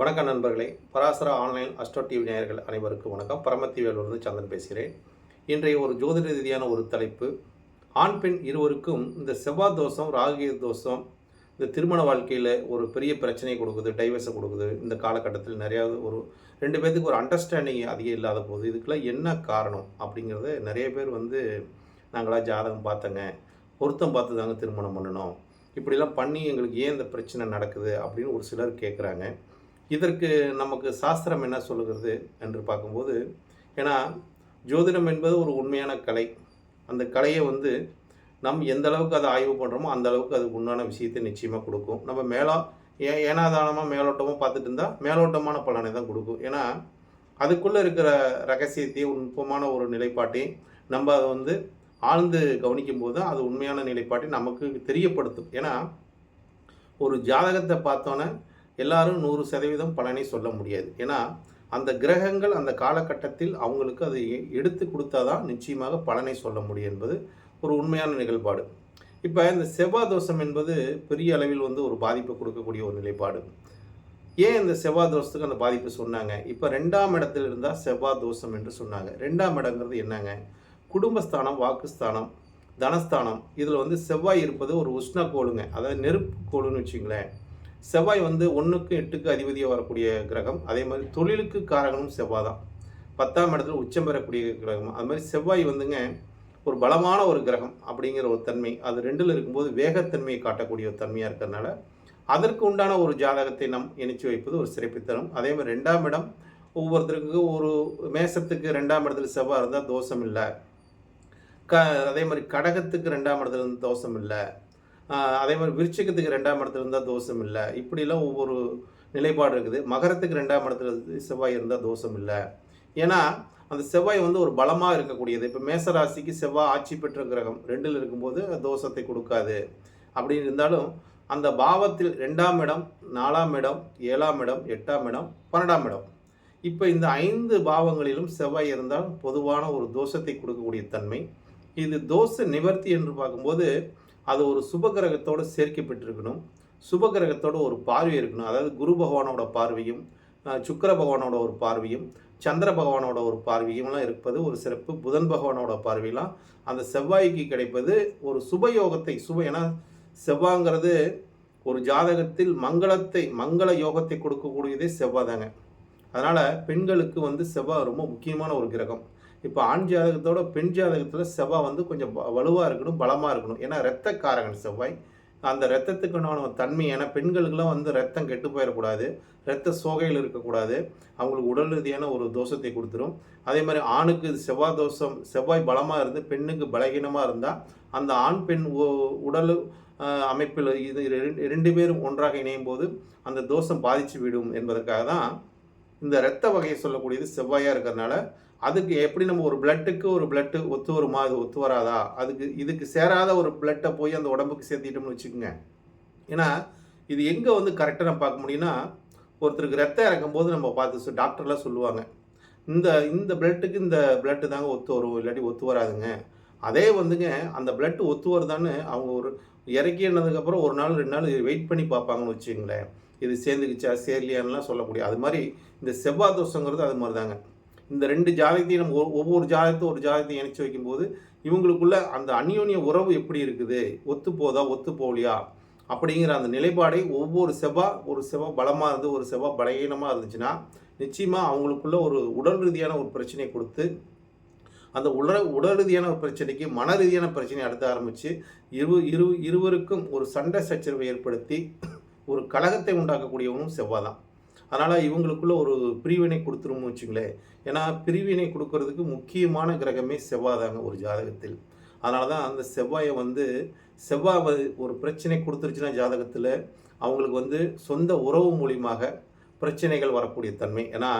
வணக்கம் நண்பர்களே. Parashara online astro TV நேயர்கள் அனைவருக்கும் வணக்கம். பரமத்தி வேலூர்ந்து சந்தன் பேசுகிறேன். இன்றைய ஒரு ஜோதிட ரீதியான ஒரு தலைப்பு ஆண் பெண் இருவருக்கும் இந்த செவ்வாய் தோஷம் ராகிய தோஷம் இந்த திருமண வாழ்க்கையில் ஒரு பெரிய பிரச்சனையை கொடுக்குது டைவர்ஸை கொடுக்குது. இந்த காலகட்டத்தில் நிறையா ஒரு ரெண்டு பேர்த்துக்கு ஒரு அண்டர்ஸ்டாண்டிங் அதிகம் இல்லாத போது இதுக்கெல்லாம் என்ன காரணம் அப்படிங்கிறத நிறைய பேர் வந்து நாங்களாம் ஜாதகம் பார்த்தங்க. பொருத்தம் பார்த்து தாங்க திருமணம் பண்ணணும். இப்படிலாம் பண்ணி எங்களுக்கு ஏன் இந்த பிரச்சனை நடக்குது அப்படின்னு ஒரு சிலர் கேட்குறாங்க இதற்கு நமக்கு சாஸ்திரம் என்ன சொல்லுகிறது என்று பார்க்கும்போது ஏன்னா ஜோதிடம் என்பது ஒரு உண்மையான கலை. அந்த கலையை வந்து நம் எந்த அளவுக்கு அதை ஆய்வு பண்ணுறோமோ அந்த அளவுக்கு அதுக்கு உண்டான விஷயத்தை நிச்சயமாக கொடுக்கும். நம்ம மேலா ஏ ஏனாதானமாக மேலோட்டமாக பார்த்துட்டு இருந்தால் மேலோட்டமான பலனை தான் கொடுக்கும். ஏன்னா அதுக்குள்ளே இருக்கிற ரகசியத்தையும் நுட்பமான ஒரு நிலைப்பாட்டையும் நம்ம அதை வந்து ஆழ்ந்து கவனிக்கும் போது அது உண்மையான நிலைப்பாட்டை நமக்கு தெரியப்படுத்தும். ஏன்னா ஒரு ஜாதகத்தை பார்த்தோன்னே எல்லாரும் நூறு சதவீதம் பலனை சொல்ல முடியாது. ஏன்னா அந்த கிரகங்கள் அந்த காலகட்டத்தில் அவங்களுக்கு அதை எ- எடுத்து கொடுத்தாதான் நிச்சயமாக பலனை சொல்ல முடியும் என்பது ஒரு உண்மையான நிகழ்பாடு. இப்போ இந்த செவ்வாய் தோஷம் என்பது பெரிய அளவில் வந்து ஒரு பாதிப்பை கொடுக்கக்கூடிய ஒரு நிலைப்பாடு. ஏன் இந்த செவ்வாய் தோஷத்துக்கு அந்த பாதிப்பு சொன்னாங்க? இப்போ ரெண்டாம் இடத்துல இருந்தால் செவ்வாய் தோஷம் என்று சொன்னாங்க. ரெண்டாம் இடங்கிறது என்னங்க? குடும்பஸ்தானம் வாக்குஸ்தானம் தனஸ்தானம். இதில் வந்து செவ்வாய் இருப்பது ஒரு உஷ்ண கோளுங்க அதாவது நெருப்பு கோளுன்னு வச்சுங்களேன். செவ்வாய் வந்து ஒன்றுக்கு எட்டுக்கு அதிபதியாக வரக்கூடிய கிரகம். அதே மாதிரி தொழிலுக்கு காரகமும் செவ்வாய் தான். பத்தாம் இடத்துல உச்சம் பெறக்கூடிய கிரகம். அது மாதிரி செவ்வாய் வந்துங்க ஒரு பலமான ஒரு கிரகம் அப்படிங்கிற ஒரு தன்மை. அது ரெண்டில் இருக்கும்போது வேகத்தன்மையை காட்டக்கூடிய ஒரு தன்மையாக இருக்கிறதுனால அதற்கு உண்டான ஒரு ஜாதகத்தை நாம் இணைச்சி வைப்பது ஒரு சிறப்பு தரும். அதே மாதிரி ரெண்டாம் இடம் ஒவ்வொருத்தருக்கு ஒரு மேசத்துக்கு ரெண்டாம் இடத்துல செவ்வாய் இருந்தால் தோஷம் இல்லை. க அதே மாதிரி கடகத்துக்கு ரெண்டாம் இடத்துல இருந்து தோஷம் இல்லை. அதே மாதிரி விருச்சிகத்துக்கு ரெண்டாம் இடத்துல இருந்தால் தோஷம் இல்லை. இப்படிலாம் ஒவ்வொரு நிலைப்பாடு இருக்குது. மகரத்துக்கு ரெண்டாம் இடத்துல செவ்வாய் இருந்தால் தோஷம் இல்லை. ஏன்னா அந்த செவ்வாய் வந்து ஒரு பலமாக இருக்கக்கூடியது. இப்போ மேசராசிக்கு செவ்வாய் ஆட்சி பெற்ற கிரகம். ரெண்டில் இருக்கும்போது தோஷத்தை கொடுக்காது. அப்படின்னு இருந்தாலும் அந்த பாவத்தில் ரெண்டாம் இடம் நாலாம் இடம் ஏழாம் இடம் எட்டாம் இடம் பன்னெண்டாம் இடம். இப்போ இந்த ஐந்து பாவங்களிலும் செவ்வாய் இருந்தால் பொதுவான ஒரு தோஷத்தை கொடுக்கக்கூடிய தன்மை. இது தோஷ நிவர்த்தி என்று பார்க்கும்போது அது ஒரு சுபகிரகத்தோடு சேர்க்கப்பட்டிருக்கணும். சுபகிரகத்தோட ஒரு பார்வை இருக்கணும். அதாவது குரு பகவானோட பார்வையும் சுக்கர சுக்கிர பகவானோட ஒரு பார்வையும் சந்திர பகவானோட ஒரு பார்வையும்லாம் இருப்பது ஒரு சிறப்பு. புதன் பகவானோட பார்வையெல்லாம் அந்த செவ்வாய்க்கு கிடைப்பது ஒரு சுபயோகத்தை சுப ஏன்னா செவ்வாங்கிறது ஒரு ஜாதகத்தில் மங்களத்தை மங்கள யோகத்தை கொடுக்கக்கூடியதே செவ்வாய் தாங்க அதனால் பெண்களுக்கு வந்து செவ்வாய் ரொம்ப முக்கியமான ஒரு கிரகம். இப்போ ஆண் ஜாதகத்தோட பெண் ஜாதகத்தில் செவ்வாய் வந்து கொஞ்சம் வலுவாக இருக்கணும் பலமாக இருக்கணும். ஏன்னா ரத்தக்காரகன் செவ்வாய். அந்த ரத்தத்துக்குண்டான தன்மை ஏன்னா பெண்களுக்கெல்லாம் வந்து ரத்தம் கெட்டு போயிடக்கூடாது. ரத்த சோகையில் இருக்கக்கூடாது. அவங்களுக்கு உடல் ரீதியான ஒரு தோஷத்தை கொடுத்துரும். அதே மாதிரி ஆணுக்கு செவ்வாய் தோஷம் செவ்வாய் பலமாக இருந்து பெண்ணுக்கு பலகீனமாக இருந்தால் அந்த ஆண் பெண் உ- உடல் அமைப்பில் இது ரெண்டு- ரெண்டு பேரும் ஒன்றாக இணையும் போது அந்த தோஷம் பாதிச்சு விடும் என்பதற்காக தான் இந்த இரத்த வகையை சொல்லக்கூடியது செவ்வாயாக இருக்கிறதுனால அதுக்கு எப்படி நம்ம ஒரு பிளட்டுக்கு ஒரு பிளட்டு ஒத்து வருமா அது ஒத்து வராதா? அதுக்கு இதுக்கு சேராத ஒரு பிளட்டை போய் அந்த உடம்புக்கு சேர்த்திட்டோம்னு வச்சுக்கோங்க. ஏன்னா இது எங்கே வந்து கரெக்டாக நம்ம பார்க்க முடியும்னா ஒருத்தருக்கு ரத்தம் இறக்கும்போது நம்ம பார்த்து டாக்டர்லாம் சொல்லுவாங்க. இந்த இந்த பிளட்டுக்கு இந்த பிளட்டு தாங்க ஒத்து வரும் இல்லாட்டி ஒத்து வராதுங்க. அதே வந்துங்க அந்த பிளட்டு ஒத்து வருதான்னு அவங்க ஒரு இறக்கி என்னதுக்கப்புறம் ஒரு நாள் ரெண்டு நாள் வெயிட் பண்ணி பார்ப்பாங்கன்னு வச்சுங்களேன் இது சேர்ந்துக்குச்சா சேரலையான்லாம் சொல்லக்கூடிய அது மாதிரி இந்த செவ்வாய் தோஷங்கிறது அது மாதிரி தாங்க இந்த ரெண்டு ஜாதகத்தையும் நம்ம ஒ- ஒவ்வொரு ஜாதகத்தையும் ஒரு ஜாதகத்தையும் இணைச்சி வைக்கும்போது இவங்களுக்குள்ள அந்த அந்யோன்ய உறவு எப்படி இருக்குது? ஒத்து போதா ஒத்து போகலையா? அப்படிங்கிற அந்த நிலைப்பாடை ஒவ்வொரு செவ்வாய் ஒரு செவ்வாய் பலமாக இருந்து ஒரு செவ்வாய் பலகீனமாக இருந்துச்சுன்னா நிச்சயமாக அவங்களுக்குள்ள ஒரு உடல் ரீதியான ஒரு பிரச்சனையை கொடுத்து அந்த உடல் உடல் ரீதியான ஒரு பிரச்சனைக்கு மன ரீதியான பிரச்சனையை அடுத்த ஆரம்பித்து இரு இரு இருவருக்கும் ஒரு சண்டை சச்சரவை ஏற்படுத்தி ஒரு கழகத்தை உண்டாக்கக்கூடியவனும் செவ்வாய் தான் அதனால் இவங்களுக்குள்ள ஒரு பிரிவினை கொடுத்துருமோ வச்சுங்களேன். ஏன்னா பிரிவினை கொடுக்கறதுக்கு முக்கியமான கிரகமே செவ்வாய் தாங்க ஒரு ஜாதகத்தில். அதனால தான் அந்த செவ்வாயை வந்து செவ்வாய் ஒரு பிரச்சனை கொடுத்துருச்சுன்னா ஜாதகத்தில் அவங்களுக்கு வந்து சொந்த உறவு மூலியமாக பிரச்சனைகள் வரக்கூடிய தன்மை. ஏன்னா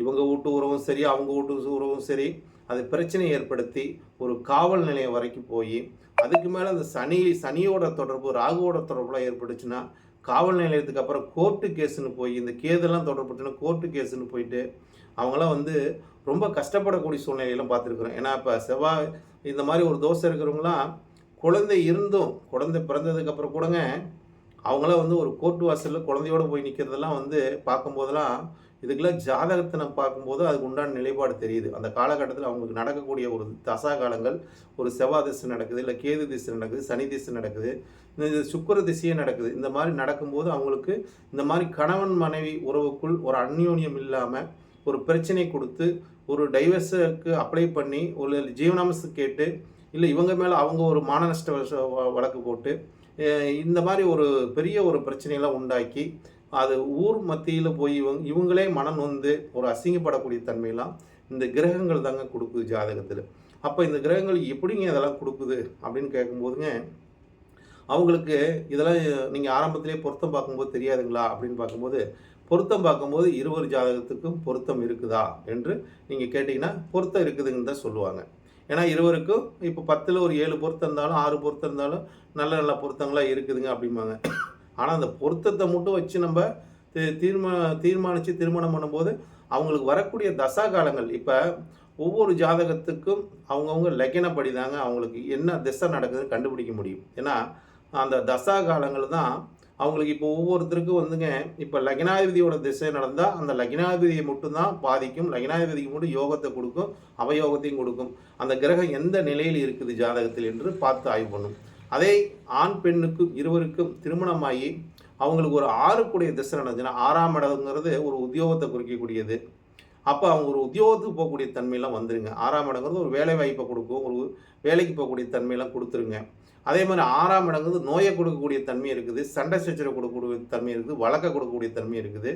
இவங்க வீட்டு உறவும் சரி அவங்க வீட்டு உறவும் சரி அது பிரச்சனையை ஏற்படுத்தி ஒரு காவல் நிலையம் வரைக்கும் போய் அதுக்கு மேலே அந்த சனி சனியோட தொடர்பு ராகுவோட தொடர்புலாம் ஏற்பட்டுச்சுன்னா காவல் நிலையத்துக்கு அப்புறம் கோர்ட்டு கேஸுன்னு போய் இந்த கேதெல்லாம் தொடர்புச்சுன்னா கோர்ட்டு கேஸுன்னு போயிட்டு அவங்களாம் வந்து ரொம்ப கஷ்டப்படக்கூடிய சூழ்நிலையெல்லாம் பார்த்துருக்குறோம். ஏன்னா இப்போ செவ்வாய் இந்த மாதிரி ஒரு தோசை இருக்கிறவங்களாம் குழந்தை இருந்தும் குழந்தை பிறந்ததுக்கப்புறம் கூடங்க அவங்களாம் வந்து ஒரு கோர்ட் வாசலில் குழந்தையோட போய் நிற்கிறதெல்லாம் வந்து பார்க்கும்போதெல்லாம் இதுக்கெல்லாம் ஜாதகத்தை நம்ம பார்க்கும்போது அதுக்கு உண்டான நிலைப்பாடு தெரியுது. அந்த காலகட்டத்தில் அவங்களுக்கு நடக்கக்கூடிய ஒரு தசா காலங்கள் ஒரு செவ்வாய் திசை நடக்குது இல்லை கேது திசை நடக்குது சனி திசை நடக்குது இந்த சுக்கர திசையே நடக்குது. இந்த மாதிரி நடக்கும்போது அவங்களுக்கு இந்த மாதிரி கணவன் மனைவி உறவுக்குள் ஒரு அந்யோன்யம் இல்லாமல் ஒரு பிரச்சனை கொடுத்து ஒரு டைவர்ஸுக்கு அப்ளை பண்ணி ஒரு ஜீவனாம்சம் கேட்டு இல்லை இவங்க மேலே அவங்க ஒரு மான நஷ்ட வழக்கு போட்டு இந்த மாதிரி ஒரு பெரிய ஒரு பிரச்சனையெல்லாம் உண்டாக்கி அது ஊர் மத்தியில் போய் இவங்க இவங்களே மனம் நொந்து ஒரு அசிங்கப்படக்கூடிய தன்மையெல்லாம் இந்த கிரகங்கள் தாங்க கொடுக்குது ஜாதகத்தில். அப்போ இந்த கிரகங்கள் எப்படிங்க இதெல்லாம் கொடுக்குது அப்படின்னு கேட்கும்போதுங்க அவங்களுக்கு இதெல்லாம் நீங்கள் ஆரம்பத்திலே பொருத்தம் பார்க்கும்போது தெரியாதுங்களா அப்படின்னு பார்க்கும்போது பொருத்தம் பார்க்கும்போது இருவர் ஜாதகத்துக்கும் பொருத்தம் இருக்குதா என்று நீங்கள் கேட்டிங்கன்னா பொருத்தம் இருக்குதுன்னு தான் சொல்லுவாங்க. ஏன்னா இருவருக்கும் இப்போ பத்தில் ஒரு ஏழு பொருத்தம் இருந்தாலும் ஆறு பொருத்தம் இருந்தாலும் நல்ல நல்ல பொருத்தங்களாக இருக்குதுங்க அப்படிம்பாங்க. ஆனால் அந்த பொருத்தத்தை மட்டும் வச்சு நம்ம தீ- தீர்மா தீர்மானித்து திருமணம் பண்ணும்போது அவங்களுக்கு வரக்கூடிய தசா காலங்கள் இப்போ ஒவ்வொரு ஜாதகத்துக்கும் அவங்கவுங்க லக்கினப்படி தாங்க அவங்களுக்கு என்ன திசை நடக்குதுன்னு கண்டுபிடிக்க முடியும். ஏன்னா அந்த தசா காலங்கள் தான் அவங்களுக்கு இப்போ ஒவ்வொருத்தருக்கும் வந்துங்க இப்போ லக்னாதிபதியோட திசை நடந்தால் அந்த லக்னாதிபதியை மட்டும்தான் பாதிக்கும் லக்னாதிபதிக்கு மட்டும் யோகத்தை கொடுக்கும் அவயோகத்தையும் கொடுக்கும். அந்த கிரகம் எந்த நிலையில் இருக்குது ஜாதகத்தில் என்று பார்த்து ஆய்வு பண்ணும். அதே ஆண் பெண்ணுக்கும் இருவருக்கும் திருமணமாகி அவங்களுக்கு ஒரு ஆறுக்குடைய திசை நடந்துச்சுன்னா ஆறாம் இடங்கிறது ஒரு உத்தியோகத்தை குறிக்கக்கூடியது. அப்போ அவங்க ஒரு உத்தியோகத்துக்கு போகக்கூடிய தன்மையெல்லாம் வந்துருங்க. ஆறாம் இடங்கிறது ஒரு வேலை வாய்ப்பை கொடுக்கும் ஒரு வேலைக்கு போகக்கூடிய தன்மையெல்லாம் கொடுத்துருங்க. அதே மாதிரி ஆறாம் இடங்கிறது நோயை கொடுக்கக்கூடிய தன்மை இருக்குது சண்டை சச்சரவு கொடுக்கக்கூடிய தன்மை இருக்குது வழக்கை கொடுக்கக்கூடிய தன்மை இருக்குது.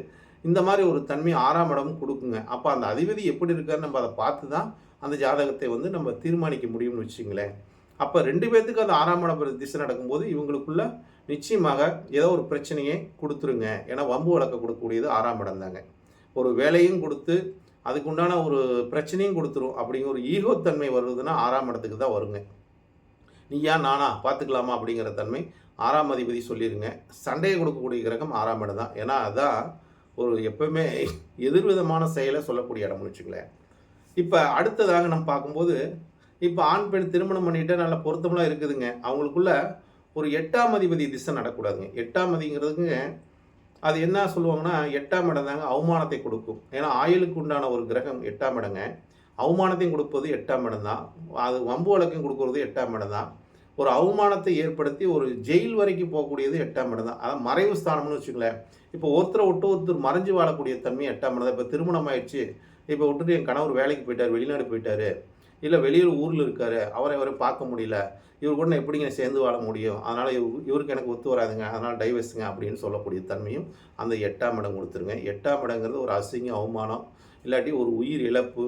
இந்த மாதிரி ஒரு தன்மை ஆறாம் இடமும் கொடுக்குங்க. அப்போ அந்த அதிபதி எப்படி இருக்காருன்னு நம்ம அதை பார்த்து தான் அந்த ஜாதகத்தை வந்து நம்ம தீர்மானிக்க முடியும்னு வச்சுங்களேன் அப்போ ரெண்டு பேர்த்துக்கு அந்த ஆறாம் இடம் திசை நடக்கும்போது இவங்களுக்குள்ள நிச்சயமாக ஏதோ ஒரு பிரச்சனையை கொடுத்துருங்க. ஏன்னா வம்பு வழக்க கொடுக்கக்கூடியது ஆறாம் இடம் தாங்க. ஒரு வேலையும் கொடுத்து அதுக்கு உண்டான ஒரு பிரச்சனையும் கொடுத்துரும். அப்படிங்கிற ஒரு ஈகோத்தன்மை வருதுன்னா ஆறாம் இடத்துக்கு தான் வருங்க. நீயா நானா பார்த்துக்கலாமா அப்படிங்கிற தன்மை ஆறாம் அதிபதி சொல்லிடுங்க சண்டையை கொடுக்கக்கூடிய கிரகம் ஆறாம் இடம் தான். ஏன்னா அதான் ஒரு எப்பவுமே எதிர்விதமான செயலை சொல்லக்கூடிய இடம்னு வச்சுங்களேன் இப்போ அடுத்ததாக நம்ம பார்க்கும்போது இப்போ ஆண் பெண் திருமணம் பண்ணிட்டு நல்ல பொருத்தமெல்லாம் இருக்குதுங்க. அவங்களுக்குள்ள ஒரு எட்டாம் அதிபதி திசை நடக்கூடாதுங்க. எட்டாம் அதிங்கிறதுங்க அது என்ன சொல்லுவாங்கன்னா எட்டாம் இடம் தாங்க அவமானத்தை கொடுக்கும். ஏன்னா ஆயுளுக்கு உண்டான ஒரு கிரகம் எட்டாம் இடங்க. அவமானத்தையும் கொடுப்பது எட்டாம் இடம் தான். அது வம்பு வழக்கையும் கொடுக்கறது எட்டாம் இடம் தான். ஒரு அவமானத்தை ஏற்படுத்தி ஒரு ஜெயில் வரைக்கும் போகக்கூடியது எட்டாம் இடம் தான். அதான் மறைவு ஸ்தானம்னு வச்சுங்களேன் இப்போ ஒருத்தரை விட்டு ஒருத்தர் மறைஞ்சு வாழக்கூடிய தன்மை எட்டாம் இடம் தான். இப்போ திருமணம் ஆயிடுச்சு இப்போ விட்டுட்டு என் கணவர் வேலைக்கு போயிட்டார் வெளிநாடு போயிட்டாரு. இல்லை வெளியூர் ஊரில் இருக்காரு. அவரை இவரை பார்க்க முடியல. இவர் கூட நான் எப்படிங்க சேர்ந்து வாழ முடியும்? அதனால் இவரு இவருக்கு எனக்கு ஒத்து வராதுங்க. அதனால் டைவர்ஸுங்க அப்படின்னு சொல்லக்கூடிய தன்மையும் அந்த எட்டாம் இடம் கொடுத்துருங்க. எட்டாம் இடங்கிறது ஒரு அசிங்கம் அவமானம் இல்லாட்டி ஒரு உயிர் இழப்பு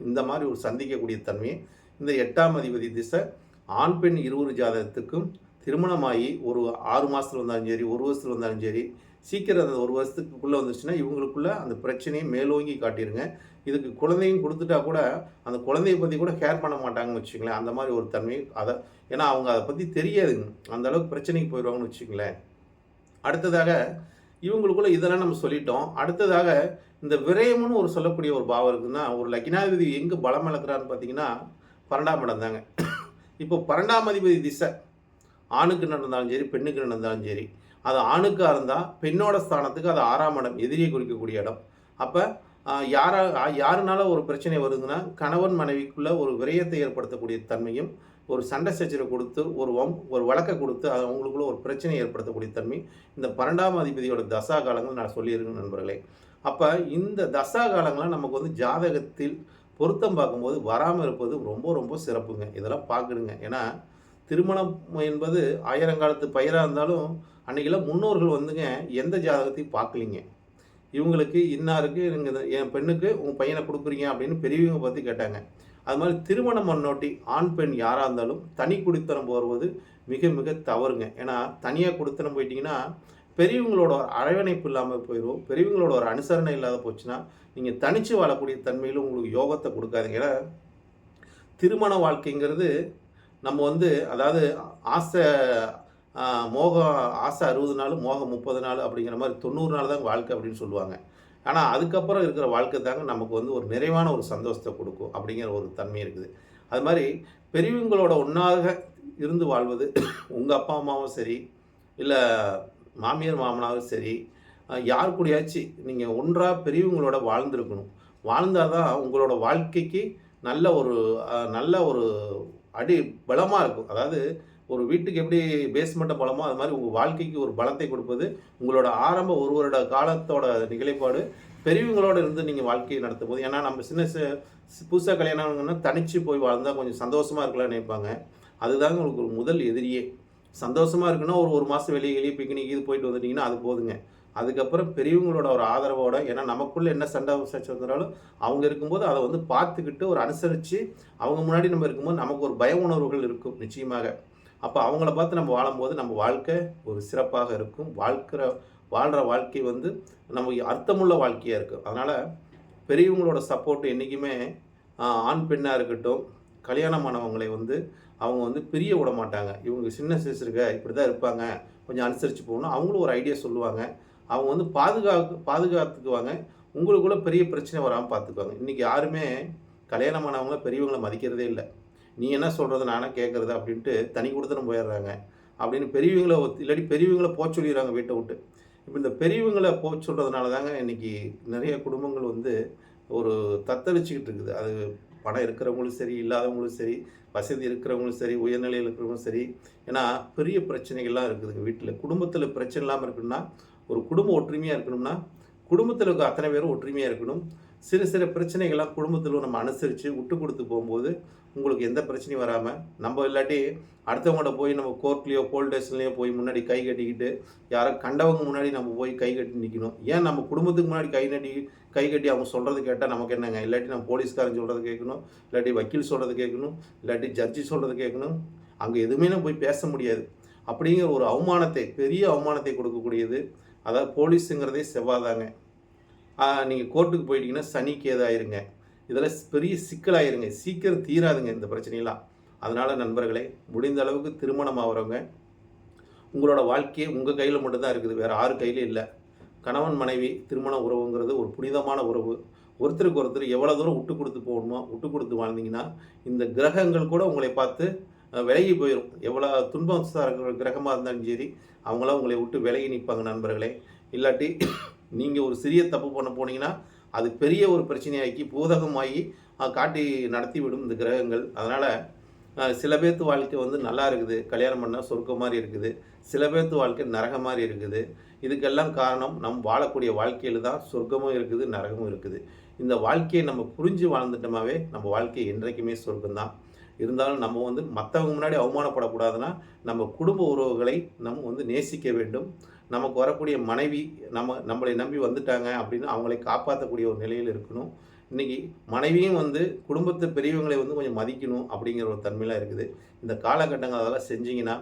இந்த மாதிரி ஒரு சந்திக்கக்கூடிய தன்மையை இந்த எட்டாம் அதிபதி திசை ஆண் பெண் இருவரு ஜாதகத்துக்கும் திருமணமாகி ஒரு ஆறு மாதத்துல வந்தாலும் சரி ஒரு வருஷத்துல வந்தாலும் சரி சீக்கிரம் அந்த ஒரு வருஷத்துக்குள்ளே வந்துச்சுன்னா இவங்களுக்குள்ள அந்த பிரச்சனையை மேலோங்கி காட்டிடுங்க இதுக்கு குழந்தையும் கொடுத்துட்டா கூட அந்த குழந்தைய பற்றி கூட கேர் பண்ண மாட்டாங்கன்னு வச்சுங்களேன் அந்த மாதிரி ஒரு தன்மை அதை ஏன்னா அவங்க அதை பற்றி தெரியாதுங்க அந்த அளவுக்கு பிரச்சனைக்கு போயிடுவாங்கன்னு வச்சுங்களேன் அடுத்ததாக இவங்களுக்குள்ள இதெல்லாம் நம்ம சொல்லிட்டோம். அடுத்ததாக இந்த விரயம்னு ஒரு சொல்லக்கூடிய ஒரு பாவம் இருக்குன்னா ஒரு லக்னாதிபதி எங்கே பலம் இழக்கிறான்னு பார்த்தீங்கன்னா பன்னெண்டாம் இடம் தாங்க. இப்போ பன்னெண்டாம் அதிபதி திசை. ஆணுக்கு நடந்தாலும் சரி பெண்ணுக்கு நடந்தாலும் சரி. அது ஆணுக்காக இருந்தால் பெண்ணோட ஸ்தானத்துக்கு அது ஆறாம் இடம் எதிரியை குறிக்கக்கூடிய இடம். அப்போ யாரா யாருனால ஒரு பிரச்சனை வருதுன்னா கணவன் மனைவிக்குள்ள ஒரு விரயத்தை ஏற்படுத்தக்கூடிய தன்மையும் ஒரு சண்டை சச்சரவு கொடுத்து ஒரு வம் ஒரு வழக்கை கொடுத்து அது அவங்களுக்குள்ள ஒரு பிரச்சனை ஏற்படுத்தக்கூடிய தன்மை இந்த பன்னெண்டாம் அதிபதியோட தசா காலங்கள் நான் சொல்லியிருக்கேன் நண்பர்களே. அப்போ இந்த தசா காலங்கள்லாம் நமக்கு வந்து ஜாதகத்தில் பொருத்தம் பார்க்கும்போது வராமல் இருப்பது ரொம்ப ரொம்ப சிறப்புங்க. இதெல்லாம் பார்க்கணுங்க. ஏன்னா திருமணம் என்பது ஆயிரங்காலத்து பயிராக இருந்தாலும் அன்றைக்கெல்லாம் முன்னோர்கள் வந்துங்க எந்த ஜாதகத்தையும் பார்க்கலிங்க. இவங்களுக்கு இன்னாருக்கு நீங்கள் என் பெண்ணுக்கு உங்கள் பையனை கொடுக்குறீங்க அப்படின்னு பெரியவங்க பற்றி கேட்டாங்க. அது மாதிரி திருமணம் முன்னோட்டி ஆண் பெண் யாராக இருந்தாலும் தனி குடித்தனம் போடுவது மிக மிக தவறுங்க. ஏன்னா தனியாக குடித்தனம் போயிட்டீங்கன்னா பெரியவங்களோட ஒரு அரவணைப்பு இல்லாமல் போயிடும் பெரியவங்களோட ஒரு அனுசரணை இல்லாத போச்சுன்னா நீங்கள் தனித்து வாழக்கூடிய தன்மையில் உங்களுக்கு யோகத்தை கொடுக்காதுங்க. ஏன்னா திருமண வாழ்க்கைங்கிறது நம்ம வந்து அதாவது ஆசை மோகம் ஆசை அறுபது நாள் மோகம் முப்பது நாள் அப்படிங்கிற மாதிரி தொண்ணூறு நாள் தான் வாழ்க்கை அப்படின்னு சொல்லுவாங்க. ஆனால் அதுக்கப்புறம் இருக்கிற வாழ்க்கை தாங்க நமக்கு வந்து ஒரு நிறைவான ஒரு சந்தோஷத்தை கொடுக்கும் அப்படிங்கிற ஒரு தன்மை இருக்குது. அது மாதிரி பெரியவங்களோட ஒன்றாக இருந்து வாழ்வது உங்கள் அப்பா அம்மாவும் சரி இல்லை மாமியார் மாமனாரும் சரி யார் கூடயாச்சும் நீங்கள் ஒன்றாக பெரியவங்களோட வாழ்ந்துருக்கணும். வாழ்ந்தால் தான் உங்களோட வாழ்க்கைக்கு நல்ல ஒரு நல்ல ஒரு அடி பலமாக இருக்கும். அதாவது ஒரு வீட்டுக்கு எப்படி பேஸ்மெண்ட்டை பலமோ அது மாதிரி உங்கள் வாழ்க்கைக்கு ஒரு பலத்தை கொடுப்பது உங்களோட ஆரம்ப ஒரு வருட காலத்தோட நிகழைப்பாடு பெரியவங்களோட இருந்து நீங்கள் வாழ்க்கையை நடத்தும் போது ஏன்னா நம்ம சின்ன புதுசாக கல்யாணம்னா தனிச்சு போய் வாழ்ந்தால் கொஞ்சம் சந்தோஷமாக இருக்கலாம்னு நினைப்பாங்க. அதுதாங்க உங்களுக்கு ஒரு முதல் எதிரியே. சந்தோஷமாக இருக்குன்னா ஒரு ஒரு மாதம் வெளியே வெளியே பிக்னிக் இது போயிட்டு வந்துட்டீங்கன்னா அது போதுங்க. அதுக்கப்புறம் பெரியவங்களோட ஒரு ஆதரவோட ஏன்னா நமக்குள்ளே என்ன சண்டை சச்சை வந்தாலும் அவங்க இருக்கும்போது அதை வந்து பார்த்துக்கிட்டு ஒரு அனுசரித்து அவங்க முன்னாடி நம்ம இருக்கும்போது நமக்கு ஒரு பய உணர்வுகள் இருக்கும் நிச்சயமாக. அப்போ அவங்கள பார்த்து நம்ம வாழும்போது நம்ம வாழ்க்கை ஒரு சிறப்பாக இருக்கும். வாழ்க்கிற வாழ்கிற வாழ்க்கை வந்து நமக்கு அர்த்தமுள்ள வாழ்க்கையாக இருக்கும் அதனால் பெரியவங்களோட சப்போர்ட் என்றைக்குமே ஆண் பெண்ணாக இருக்கட்டும் கல்யாணமானவங்களை வந்து அவங்க வந்து பிரிய விட மாட்டாங்க. இவங்க சின்ன சைஸ் இருக்க இப்படி தான் இருப்பாங்க. கொஞ்சம் அனுசரித்து போகணும். அவங்களும் ஒரு ஐடியா சொல்லுவாங்க. அவங்க வந்து பாதுகாக்கு பாதுகாத்துக்குவாங்க. உங்களுக்குள்ள பெரிய பிரச்சனை வராமல் பார்த்துக்குவாங்க இன்றைக்கி யாருமே கல்யாணமானவங்கள பெரியவங்களை மதிக்கிறதே இல்லை. நீ என்ன சொல்கிறது நானே கேட்குறது அப்படின்ட்டு தனி கொடுத்துன்னு போயிடுறாங்க. அப்படின்னு பெரியவங்கள இல்லாட்டி பெரியவங்களை போக சொல்லிடுறாங்க வீட்டை விட்டு. இப்போ இந்த பெரியவங்களை போக சொல்கிறதுனால தாங்க இன்றைக்கி நிறைய குடும்பங்கள் வந்து ஒரு தத்தளிச்சிக்கிட்டு இருக்குது. அது பணம் இருக்கிறவங்களும் சரி இல்லாதவங்களும் சரி வசதி இருக்கிறவங்களும் சரி உயர்நிலையில் இருக்கிறவங்களும் சரி. ஏன்னா பெரிய பிரச்சனைகள்லாம் இருக்குதுங்க வீட்டில். குடும்பத்தில் பிரச்சனை இல்லாமல் இருக்குன்னா ஒரு குடும்பம் ஒற்றுமையாக இருக்கணும்னா குடும்பத்தில் இருக்க அத்தனை பேரும் ஒற்றுமையாக இருக்கணும். சிறு சிறு பிரச்சனைகள்லாம் குடும்பத்தில் நம்ம அனுசரித்து விட்டு கொடுத்து போகும்போது உங்களுக்கு எந்த பிரச்சனையும் வராமல் நம்ம இல்லாட்டி அடுத்தவங்கள்ட்ட போய் நம்ம கோர்ட்லேயோ போலீஸ் ஸ்டேஷன்லேயோ போய் முன்னாடி கை கட்டிக்கிட்டு யாரோ கண்டவங்க முன்னாடி நம்ம போய் கை கட்டி நிற்கணும் ஏன் நம்ம குடும்பத்துக்கு முன்னாடி கை நட்டி கை கட்டி அவங்க சொல்கிறது கேட்டால் நமக்கு என்னங்க? இல்லாட்டி நம்ம போலீஸ்காரன் சொல்கிறது கேட்கணும் இல்லாட்டி வக்கீல் சொல்கிறது கேட்கணும் இல்லாட்டி ஜட்ஜி சொல்கிறது கேட்கணும். அங்கே எதுவுமே நம்ம போய் பேச முடியாது. அப்படிங்கிற ஒரு அவமானத்தை பெரிய அவமானத்தை கொடுக்கக்கூடியது. அதாவது போலீஸுங்கிறதே செவ்வாதாங்க. நீங்கள் கோர்ட்டுக்கு போயிட்டீங்கன்னா சனிக்கு ஏதாயிருங்க. இதெல்லாம் பெரிய சிக்கலாயிருங்க. சீக்கிரம் தீராதுங்க இந்த பிரச்சனையெல்லாம். அதனால் நண்பர்களே முடிந்த அளவுக்கு திருமணம் ஆகிறவங்க உங்களோட வாழ்க்கையே உங்கள் கையில் மட்டும்தான் இருக்குது. வேறு ஆறு கையிலும் இல்லை. கணவன் மனைவி திருமண உறவுங்கிறது ஒரு புனிதமான உறவு. ஒருத்தருக்கு ஒருத்தர் எவ்வளோ தூரம் விட்டு கொடுத்து போகணுமோ விட்டு கொடுத்து வாழ்ந்தீங்கன்னா இந்த கிரகங்கள் கூட உங்களை பார்த்து விலகி போயிடும் எவ்வளோ துன்பம் இருக்கிற கிரகமாக இருந்தாலும் சரி அவங்களாம் உங்களை விட்டு விலகி நிற்பாங்க நண்பர்களே. இல்லாட்டி நீங்கள் ஒரு சிறிய தப்பு பண்ண போனீங்கன்னா அது பெரிய ஒரு பிரச்சனையாக்கி பூதகமாகி காட்டி நடத்தி விடும் இந்த கிரகங்கள். அதனால் சில பேர்த்து வாழ்க்கை வந்து நல்லா இருக்குது. கல்யாணம் பண்ணால் சொர்க்கம் மாதிரி இருக்குது. சில பேர்த்து வாழ்க்கை நரகம் மாதிரி இருக்குது. இதுக்கெல்லாம் காரணம் நம் வாழக்கூடிய வாழ்க்கையில் தான் சொர்க்கமும் இருக்குது நரகமும் இருக்குது. இந்த வாழ்க்கையை நம்ம புரிஞ்சு வாழ்ந்துட்டோமாவே நம்ம வாழ்க்கை என்றைக்குமே சொர்க்கம்தான். இருந்தாலும் நம்ம வந்து மற்றவங்க முன்னாடி அவமானப்படக்கூடாதுன்னா நம்ம குடும்ப உறவுகளை நம்ம வந்து நேசிக்க வேண்டும். நமக்கு வரக்கூடிய மனைவி நம்ம நம்மளை நம்பி வந்துட்டாங்க அப்படின்னு அவங்களை காப்பாற்றக்கூடிய ஒரு நிலையில் இருக்கணும். இன்றைக்கி மனைவியும் வந்து குடும்பத்து பெரியவங்களை வந்து கொஞ்சம் மதிக்கணும் அப்படிங்கிற ஒரு தன்மையெலாம் இருக்குது. இந்த காலகட்டங்கள் அதெல்லாம் செஞ்சிங்கன்னா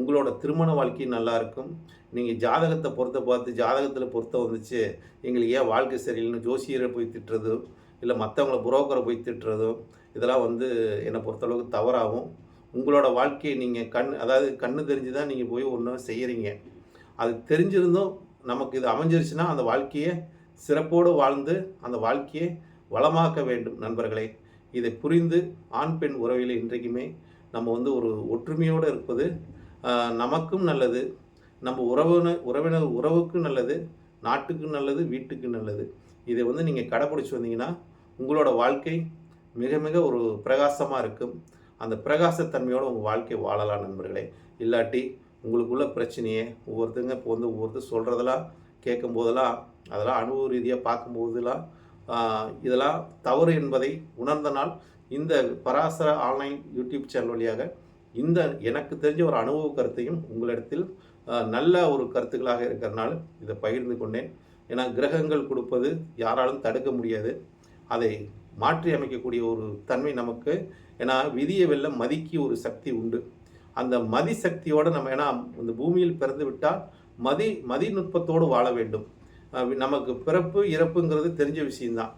உங்களோட திருமண வாழ்க்கையும் நல்லாயிருக்கும் நீங்கள் ஜாதகத்தை பொறுத்த பார்த்து ஜாதகத்தில் பொறுத்த வந்துச்சு எங்களுக்கு ஏன் வாழ்க்கை சரியில்லைன்னு ஜோசியரை போய் திட்டுறதோ இல்லை மற்றவங்கள புரோக்கரை போய் திட்டுறதோ இதெல்லாம் வந்து என்னை பொறுத்தளவுக்கு தவறாகும் உங்களோட வாழ்க்கையை நீங்கள் கண் அதாவது கண்ணு தெரிஞ்சு தான் நீங்கள் போய் ஒன்று செய்கிறீங்க அது தெரிஞ்சிருந்தும் நமக்கு இது அமைஞ்சிருச்சுன்னா அந்த வாழ்க்கையை சிறப்போடு வாழ்ந்து அந்த வாழ்க்கையை வளமாக்க வேண்டும் நண்பர்களே. இதை புரிந்து ஆண் பெண் உறவில் இன்றைக்குமே நம்ம வந்து ஒரு ஒற்றுமையோடு இருப்பது நமக்கும் நல்லது. நம்ம உறவினர் உறவினர் உறவுக்கும் நல்லது நாட்டுக்கும் நல்லது வீட்டுக்கும் நல்லது. இதை வந்து நீங்கள் கடைப்பிடிச்சி வந்தீங்கன்னா உங்களோட வாழ்க்கை மிக மிக ஒரு பிரகாசமாக இருக்கும். அந்த பிரகாசத்தன்மையோடு உங்கள் வாழ்க்கை வாழலாம் நண்பர்களே. இல்லாட்டி உங்களுக்குள்ள பிரச்சனையே. ஒவ்வொருத்தங்க இப்போ வந்து ஒவ்வொருத்தர் சொல்கிறதெல்லாம் கேட்கும் போதெல்லாம் அதெல்லாம் அனுபவ ரீதியாக பார்க்கும்போதெல்லாம் இதெல்லாம் தவறு என்பதை உணர்ந்த நாள் இந்த பராசர ஆன்லைன் யூடியூப் சேனல் வழியாக இந்த எனக்கு தெரிஞ்ச ஒரு அனுபவ கருத்தையும் உங்களிடத்தில் நல்ல ஒரு கருத்துக்களாக இருக்கிறனால இதை பகிர்ந்து கொண்டேன். ஏன்னா கிரகங்கள் கொடுப்பது யாராலும் தடுக்க முடியாது. அதை மாற்றி அமைக்கக்கூடிய ஒரு தன்மை நமக்கு. ஏன்னா விதியை வெல்ல மதிக்கு ஒரு சக்தி உண்டு. அந்த மதி சக்தியோடு நம்ம ஏன்னா இந்த பூமியில் பிறந்து விட்டால் மதி நுட்பத்தோடு வாழ வேண்டும். நமக்கு பிறப்பு இறப்புங்கிறது தெரிஞ்ச விஷயம்தான்.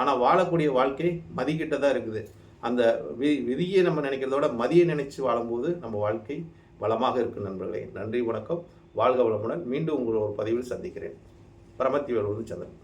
ஆனால் வாழக்கூடிய வாழ்க்கை மதிக்கிட்ட தான் இருக்குது. அந்த வி விதியை நம்ம நினைக்கிறதோட மதியை நினைச்சு வாழும்போது நம்ம வாழ்க்கை வளமாக இருக்கும் நண்பர்களே. நன்றி வணக்கம். வாழ்க வளமுடன். மீண்டும் உங்களை ஒரு பதிவில் சந்திக்கிறேன். பரமத்தி வேலூர் சந்திரன்.